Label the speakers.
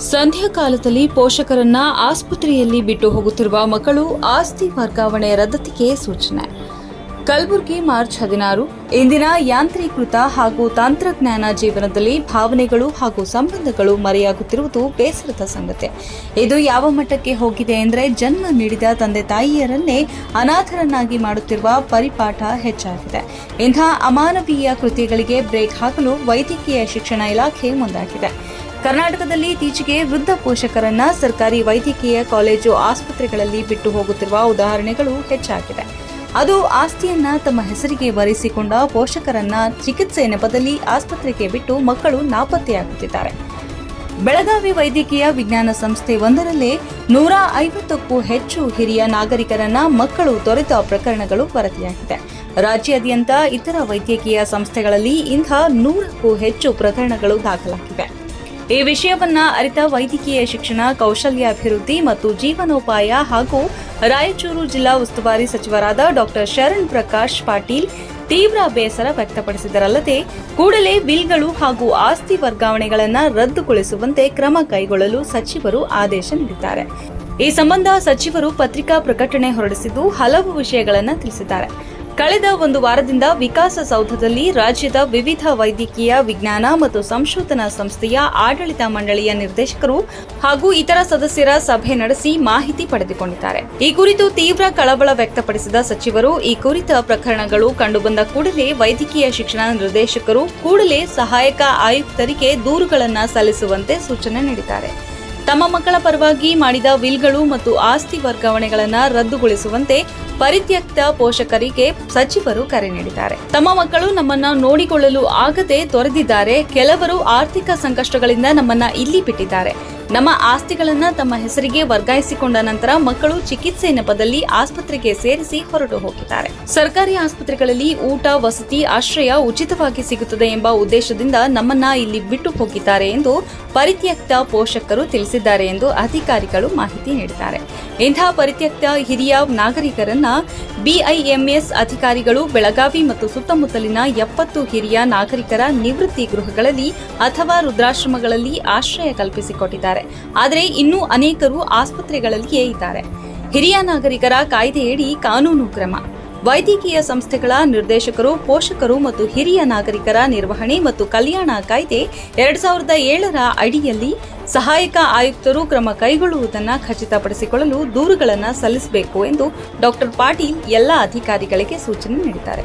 Speaker 1: ಸಂಧ್ಯಾ ಕಾಲದಲ್ಲಿ ಪೋಷಕರನ್ನ ಆಸ್ಪತ್ರೆಯಲ್ಲಿ ಬಿಟ್ಟು ಹೋಗುತ್ತಿರುವ ಮಕ್ಕಳು ಆಸ್ತಿ ವರ್ಗಾವಣೆ ರದ್ದತಿಗೆ ಸೂಚನೆ. ಕಲಬುರಗಿ ಮಾರ್ಚ್ ಹದಿನಾರು, ಇಂದಿನ ಯಾಂತ್ರೀಕೃತ ಹಾಗೂ ತಂತ್ರಜ್ಞಾನ ಜೀವನದಲ್ಲಿ ಭಾವನೆಗಳು ಹಾಗೂ ಸಂಬಂಧಗಳು ಮರೆಯಾಗುತ್ತಿರುವುದು ಬೇಸರದ ಸಂಗತಿ. ಇದು ಯಾವ ಮಟ್ಟಕ್ಕೆ ಹೋಗಿದೆ ಎಂದರೆ ಜನ್ಮ ನೀಡಿದ ತಂದೆ ತಾಯಿಯರನ್ನೇ ಅನಾಥರನ್ನಾಗಿ ಮಾಡುತ್ತಿರುವ ಪರಿಪಾಠ ಹೆಚ್ಚಾಗಿದೆ. ಇಂಥ ಅಮಾನವೀಯ ಕೃತಿಗಳಿಗೆ ಬ್ರೇಕ್ ಹಾಕಲು ವೈದ್ಯಕೀಯ ಶಿಕ್ಷಣ ಇಲಾಖೆ ಮುಂದಾಗಿದೆ. ಕರ್ನಾಟಕದಲ್ಲಿ ಇತ್ತೀಚೆಗೆ ವೃದ್ಧ ಪೋಷಕರನ್ನ ಸರ್ಕಾರಿ ವೈದ್ಯಕೀಯ ಕಾಲೇಜು ಆಸ್ಪತ್ರೆಗಳಲ್ಲಿ ಬಿಟ್ಟು ಹೋಗುತ್ತಿರುವ ಉದಾಹರಣೆಗಳು ಹೆಚ್ಚಾಗಿದೆ. ಅದು ಆಸ್ತಿಯನ್ನ ತಮ್ಮ ಹೆಸರಿಗೆ ಬರೆಸಿಕೊಂಡ ಪೋಷಕರನ್ನ ಚಿಕಿತ್ಸೆ ನೆಪದಲ್ಲಿ ಆಸ್ಪತ್ರೆಗೆ ಬಿಟ್ಟು ಮಕ್ಕಳು ನಾಪತ್ತೆಯಾಗುತ್ತಿದ್ದಾರೆ ಬೆಳಗಾವಿ ವೈದ್ಯಕೀಯ ವಿಜ್ಞಾನ ಸಂಸ್ಥೆ ಒಂದರಲ್ಲೇ ನೂರ ಐವತ್ತಕ್ಕೂ ಹೆಚ್ಚು ಹಿರಿಯ ನಾಗರಿಕರನ್ನ ಮಕ್ಕಳು ತೊರೆದ ಪ್ರಕರಣಗಳು ವರದಿಯಾಗಿದೆ. ರಾಜ್ಯಾದ್ಯಂತ ಇತರ ವೈದ್ಯಕೀಯ ಸಂಸ್ಥೆಗಳಲ್ಲಿ ಇಂಥ ನೂರಕ್ಕೂ ಹೆಚ್ಚು ಪ್ರಕರಣಗಳು ದಾಖಲಾಗಿವೆ. ಈ ವಿಷಯವನ್ನ ಅರಿತ ವೈದ್ಯಕೀಯ ಶಿಕ್ಷಣ, ಕೌಶಲ್ಯ ಅಭಿವೃದ್ಧಿ ಮತ್ತು ಜೀವನೋಪಾಯ ಹಾಗೂ ರಾಯಚೂರು ಜಿಲ್ಲಾ ಉಸ್ತುವಾರಿ ಸಚಿವರಾದ ಡಾಕ್ಟರ್ ಶರಣ್ ಪ್ರಕಾಶ್ ಪಾಟೀಲ್ ತೀವ್ರ ಬೇಸರ ವ್ಯಕ್ತಪಡಿಸಿದರಲ್ಲದೆ ಕೂಡಲೇ ಬಿಲ್ಗಳು ಹಾಗೂ ಆಸ್ತಿ ವರ್ಗಾವಣೆಗಳನ್ನು ರದ್ದುಗೊಳಿಸುವಂತೆ ಕ್ರಮ ಕೈಗೊಳ್ಳಲು ಸಚಿವರು ಆದೇಶ ನೀಡಿದ್ದಾರೆ. ಈ ಸಂಬಂಧ ಸಚಿವರು ಪತ್ರಿಕಾ ಪ್ರಕಟಣೆ ಹೊರಡಿಸಿದ್ದು ಹಲವು ವಿಷಯಗಳನ್ನು ತಿಳಿಸಿದ್ದಾರೆ. ಕಳೆದ ಒಂದು ವಾರದಿಂದ ವಿಕಾಸಸೌಧದಲ್ಲಿ ರಾಜ್ಯದ ವಿವಿಧ ವೈದ್ಯಕೀಯ ವಿಜ್ಞಾನ ಮತ್ತು ಸಂಶೋಧನಾ ಸಂಸ್ಥೆಯ ಆಡಳಿತ ಮಂಡಳಿಯ ನಿರ್ದೇಶಕರು ಹಾಗೂ ಇತರ ಸದಸ್ಯರ ಸಭೆ ನಡೆಸಿ ಮಾಹಿತಿ ಪಡೆದುಕೊಂಡಿದ್ದಾರೆ. ಈ ಕುರಿತು ತೀವ್ರ ಕಳವಳ ವ್ಯಕ್ತಪಡಿಸಿದ ಸಚಿವರು, ಈ ಕುರಿತ ಪ್ರಕರಣಗಳು ಕಂಡುಬಂದ ಕೂಡಲೇ ವೈದ್ಯಕೀಯ ಶಿಕ್ಷಣ ನಿರ್ದೇಶಕರು ಕೂಡಲೇ ಸಹಾಯಕ ಆಯುಕ್ತರಿಗೆ ದೂರುಗಳನ್ನು ಸಲ್ಲಿಸುವಂತೆ ಸೂಚನೆ ನೀಡಿದ್ದಾರೆ. ತಮ್ಮ ಮಕ್ಕಳ ಪರವಾಗಿ ಮಾಡಿದ ವಿಲ್ಗಳು ಮತ್ತು ಆಸ್ತಿ ವರ್ಗಾವಣೆಗಳನ್ನು ರದ್ದುಗೊಳಿಸುವಂತೆ ಪರಿತ್ಯಕ್ತ ಪೋಷಕರಿಗೆ ಸಚಿವರು ಕರೆ ನೀಡಿದ್ದಾರೆ. ತಮ್ಮ ಮಕ್ಕಳು ನಮ್ಮನ್ನ ನೋಡಿಕೊಳ್ಳಲು ಆಗದೆ ತೊರೆದಿದ್ದಾರೆ. ಕೆಲವರು ಆರ್ಥಿಕ ಸಂಕಷ್ಟಗಳಿಂದ ನಮ್ಮನ್ನ ಇಲ್ಲಿ ಬಿಟ್ಟಿದ್ದಾರೆ. ನಮ್ಮ ಆಸ್ತಿಗಳನ್ನ ತಮ್ಮ ಹೆಸರಿಗೆ ವರ್ಗಾಯಿಸಿಕೊಂಡ ನಂತರ ಮಕ್ಕಳು ಚಿಕಿತ್ಸೆ ನೆಪದಲ್ಲಿ ಆಸ್ಪತ್ರೆಗೆ ಸೇರಿಸಿ ಹೊರಟು ಹೋಗಿದ್ದಾರೆ. ಸರ್ಕಾರಿ ಆಸ್ಪತ್ರೆಗಳಲ್ಲಿ ಊಟ, ವಸತಿ, ಆಶ್ರಯ ಉಚಿತವಾಗಿ ಸಿಗುತ್ತದೆ ಎಂಬ ಉದ್ದೇಶದಿಂದ ನಮ್ಮನ್ನ ಇಲ್ಲಿ ಬಿಟ್ಟು ಹೋಗಿದ್ದಾರೆ ಎಂದು ಪರಿತ್ಯಕ್ತ ಪೋಷಕರು ತಿಳಿಸಿದ್ದಾರೆ ಎಂದು ಅಧಿಕಾರಿಗಳು ಮಾಹಿತಿ ನೀಡಿದ್ದಾರೆ. ಇಂತಹ ಪರಿತ್ಯಕ್ತ ಹಿರಿಯ ನಾಗರಿಕರನ್ನ ಬಿಐಎಂಎಸ್ ಅಧಿಕಾರಿಗಳು ಬೆಳಗಾವಿ ಮತ್ತು ಸುತ್ತಮುತ್ತಲಿನ ಎಪ್ಪತ್ತು ಹಿರಿಯ ನಾಗರಿಕರ ನಿವೃತ್ತಿ ಗೃಹಗಳಲ್ಲಿ ಅಥವಾ ರುದ್ರಾಶ್ರಮಗಳಲ್ಲಿ ಆಶ್ರಯ ಕಲ್ಪಿಸಿಕೊಟ್ಟಿದ್ದಾರೆ. ಆದರೆ ಇನ್ನೂ ಅನೇಕರು ಆಸ್ಪತ್ರೆಗಳಲ್ಲಿಯೇ ಇದ್ದಾರೆ. ಹಿರಿಯ ನಾಗರಿಕರ ಕಾಯ್ದೆಯಡಿ ಕಾನೂನು ಕ್ರಮ. ವೈದ್ಯಕೀಯ ಸಂಸ್ಥೆಗಳ ನಿರ್ದೇಶಕರು, ಪೋಷಕರು ಮತ್ತು ಹಿರಿಯ ನಾಗರಿಕರ ನಿರ್ವಹಣೆ ಮತ್ತು ಕಲ್ಯಾಣ ಕಾಯ್ದೆ ಎರಡ್ ಸಾವಿರದ ಏಳರ ಅಡಿಯಲ್ಲಿ ಸಹಾಯಕ ಆಯುಕ್ತರು ಕ್ರಮ ಕೈಗೊಳ್ಳುವುದನ್ನು ಖಚಿತಪಡಿಸಿಕೊಳ್ಳಲು ದೂರುಗಳನ್ನು ಸಲ್ಲಿಸಬೇಕು ಎಂದು ಡಾಕ್ಟರ್ ಪಾಟೀಲ್ ಎಲ್ಲ ಅಧಿಕಾರಿಗಳಿಗೆ ಸೂಚನೆ ನೀಡಿದ್ದಾರೆ.